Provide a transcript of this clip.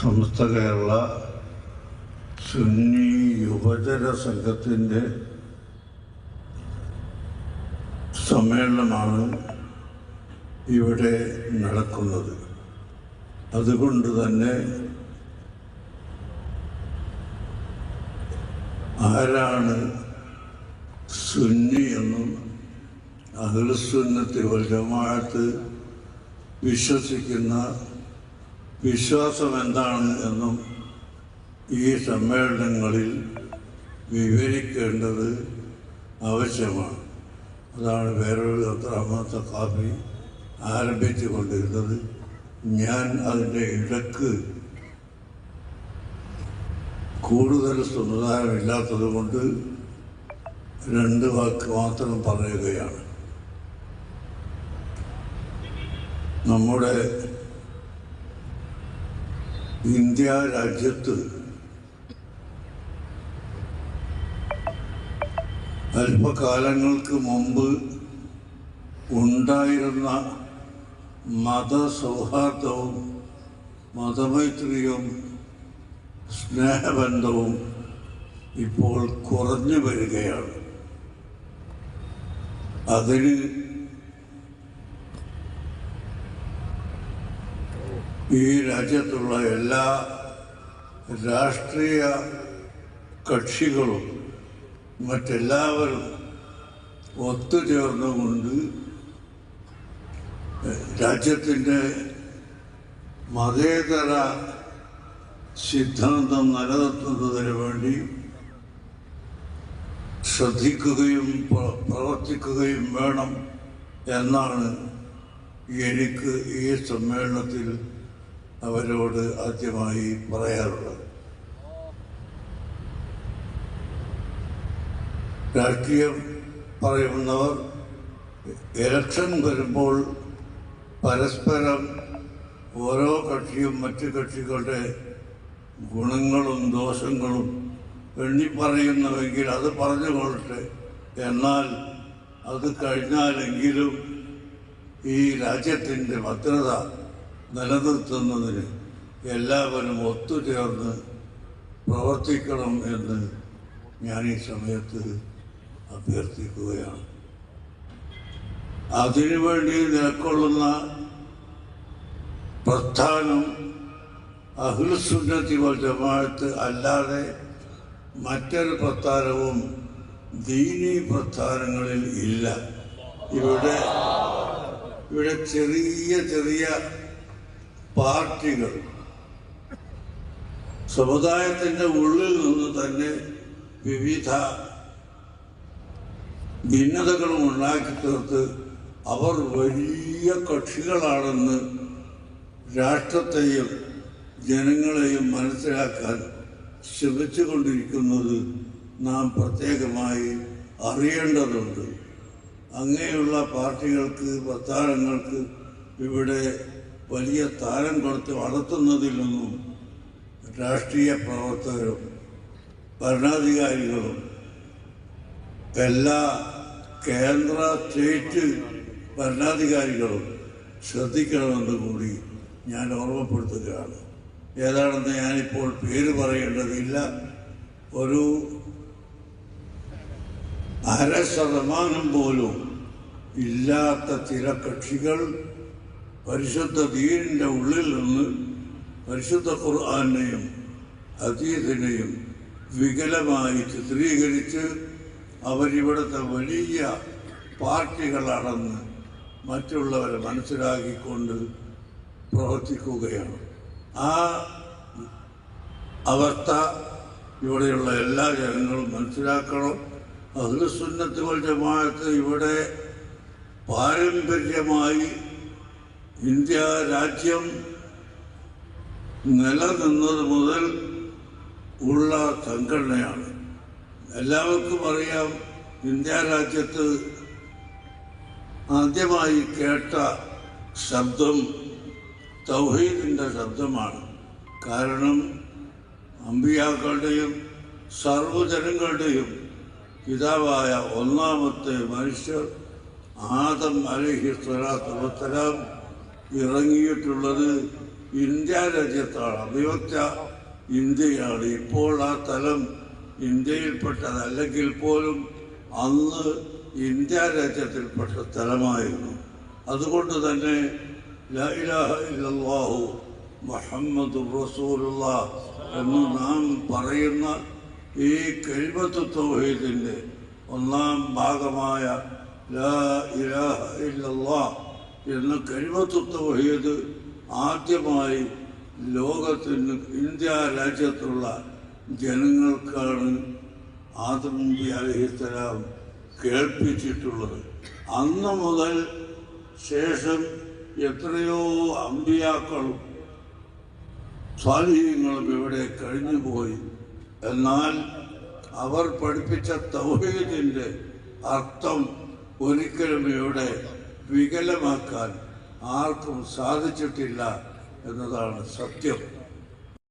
സമസ്ത കേരള സുന്നി യുവജന സംഘത്തിന്റെ സമ്മേളനമാണ് ഇവിടെ നടക്കുന്നത്. അതുകൊണ്ട് തന്നെ ആരാണ് സുന്നി എന്നും അഖിൽസുന്നത്തി വൽ ജമാഅത്ത് വിശ്വസിക്കുന്ന വിശ്വാസം എന്താണ് എന്നും ഈ സമ്മേളനങ്ങളിൽ വിവരിക്കേണ്ടത് ആവശ്യമാണ്. അതാണ് വേറൊരു പത്രാമത്തെ കാപ്പി ആരംഭിച്ചു കൊണ്ടിരുന്നത് ഞാൻ അതിന്റെ ഇടയ്ക്ക് കൂടുതൽ സമുദായമില്ലാത്തത് കൊണ്ട് രണ്ട് വാക്ക് മാത്രം പറയുകയാണ്. നമ്മുടെ ഇന്ത്യ രാജ്യത്ത് അല്പകാലങ്ങൾക്ക് മുമ്പ് ഉണ്ടായിരുന്ന മതസൗഹാർദ്ദവും മതമൈത്രിയും സ്നേഹബന്ധവും ഇപ്പോൾ കുറഞ്ഞു വരികയാണ്. അതിന് ഈ രാജ്യത്തുള്ള എല്ലാ രാഷ്ട്രീയ കക്ഷികളും മറ്റെല്ലാവരും ഒത്തുചേർന്നുകൊണ്ട് രാജ്യത്തിന്റെ മതേതര സിദ്ധാന്തം നിലനിർത്തുന്നതിന് വേണ്ടി ശ്രദ്ധിക്കുകയും പ്രവർത്തിക്കുകയും വേണം എന്നാണ് എനിക്ക് ഈ സമ്മേളനത്തിൽ അവരോട് ആദ്യമായി പറയാറുള്ളത്. രാഷ്ട്രീയം പറയുന്നവർ ഇലക്ഷൻ വരുമ്പോൾ പരസ്പരം ഓരോ കക്ഷിയും മറ്റു കക്ഷികളുടെ ഗുണങ്ങളും ദോഷങ്ങളും എണ്ണി പറയുന്നുവെങ്കിൽ അത് പറഞ്ഞു പറഞ്ഞുകൊള്ളട്ടെ. എന്നാൽ അത് കഴിഞ്ഞാലെങ്കിലും ഈ രാജ്യത്തിന്റെ ഭദ്രത നിലനിർത്തുന്നതിന് എല്ലാവരും ഒത്തുചേർന്ന് പ്രവർത്തിക്കണം എന്ന് ഞാൻ ഈ സമയത്ത് അഭ്യർത്ഥിക്കുകയാണ്. അതിനുവേണ്ടി നിലക്കൊള്ളുന്ന പ്രസ്ഥാനം അഹ്ലുസുന്നത്തി വൽ ജമാഅത്ത് അല്ലാതെ മറ്റൊരു പ്രസ്ഥാനവും ദീനീ പ്രസ്ഥാനങ്ങളിൽ ഇല്ല. ഇവിടെ ഇവിടെ ചെറിയ ചെറിയ പാർട്ടികൾ. സമുദായത്തിന്റെ ഉള്ളിൽ നിന്ന് തന്നെ വിവിധ ഭിന്നതകളും ഉണ്ടാക്കി തീർത്ത് അവർ വലിയ കക്ഷികളാണെന്ന് രാഷ്ട്രത്തെയും ജനങ്ങളെയും മനസ്സിലാക്കാൻ ശ്രമിച്ചുകൊണ്ടിരിക്കുന്നത് നാം പ്രത്യേകമായി അറിയേണ്ടതുണ്ട്. അങ്ങനെയുള്ള പാർട്ടികൾക്ക് പ്രസ്ഥാനങ്ങൾക്ക് ഇവിടെ വലിയ താരം കൊടുത്ത് വളർത്തുന്നതിലൊന്നും രാഷ്ട്രീയ പ്രവർത്തകരും ഭരണാധികാരികളും എല്ലാ കേന്ദ്ര സ്റ്റേറ്റ് ഭരണാധികാരികളും ശ്രദ്ധിക്കണമെന്ന് കൂടി ഞാൻ ഓർമ്മപ്പെടുത്തുകയാണ്. ഏതാണെന്ന് ഞാനിപ്പോൾ പേര് പറയേണ്ടതില്ല. ഒരു അര ശതമാനം പോലും ഇല്ലാത്ത ചില കക്ഷികൾ പരിശുദ്ധ ദീനിന്റെ ഉള്ളിൽ നിന്ന് പരിശുദ്ധ ഖുർആാനെയും ഹദീസിനെയും വികലമായി ചിത്രീകരിച്ച് അവരിവിടുത്തെ വലിയ പാർട്ടികളാണെന്ന് മറ്റുള്ളവരെ മനസ്സിലാക്കിക്കൊണ്ട് പ്രവർത്തിക്കുകയാണ്. ആ അവസ്ഥ ഇവിടെയുള്ള എല്ലാ ജനങ്ങളും മനസ്സിലാക്കണം. അഹ്ലുസുന്നത്ത് വൽ ജമാഅത്ത് ഇവിടെ പാരമ്പര്യമായി ഇന്ത്യ രാജ്യം നിലനിന്നത് മുതൽ ഉള്ള സംഘടനയാണ്. എല്ലാവർക്കും അറിയാം ഇന്ത്യ രാജ്യത്ത് ആദ്യമായി കേട്ട ശബ്ദം തൗഹീദിന്റെ ശബ്ദമാണ്. കാരണം അമ്പിയാക്കളുടെയും സർവജനങ്ങളുടെയും പിതാവായ ഒന്നാമത്തെ മനുഷ്യർ ആദം അലഹി സ്വലാത്തു വസ്സലാം ഇറങ്ങിയിട്ടുള്ളത് ഇന്ത്യ രാജ്യത്താണ്. അഭിവക്ത ഇന്ത്യയാണ്. ഇപ്പോൾ ആ തലം ഇന്ത്യയിൽപ്പെട്ടതല്ലെങ്കിൽ പോലും അന്ന് ഇന്ത്യ രാജ്യത്തിൽപ്പെട്ട സ്ഥലമായിരുന്നു അതുകൊണ്ട് തന്നെ ലാ ഇലാഹ ഇല്ലല്ലാഹു മുഹമ്മദ് റസൂലുള്ള എന്ന് നാം പറയുന്ന ഈ കെൽമത്ത് തൗഹീദിന്റെ ഒന്നാം ഭാഗമായ ലാ ഇലാഹ ഇല്ലല്ലാ എന്ന കെൽമത്ത് വഹിയത് ആദ്യമായി ലോകത്തിന് ഇന്ത്യ രാജ്യത്തുള്ള ജനങ്ങൾക്കാണ് ആദം അലഹിത്തലാം കേൾപ്പിച്ചിട്ടുള്ളത്. അന്ന് മുതൽ ശേഷം എത്രയോ അമ്പിയാക്കളും സ്വാധീനങ്ങളും ഇവിടെ കഴിഞ്ഞുപോയി. എന്നാൽ അവർ പഠിപ്പിച്ച തൗഹീദിന്റെ അർത്ഥം ഒരിക്കലും ഇവിടെ വികലമാക്കാൻ ആർക്കും സാധിച്ചിട്ടില്ല എന്നതാണ് സത്യം.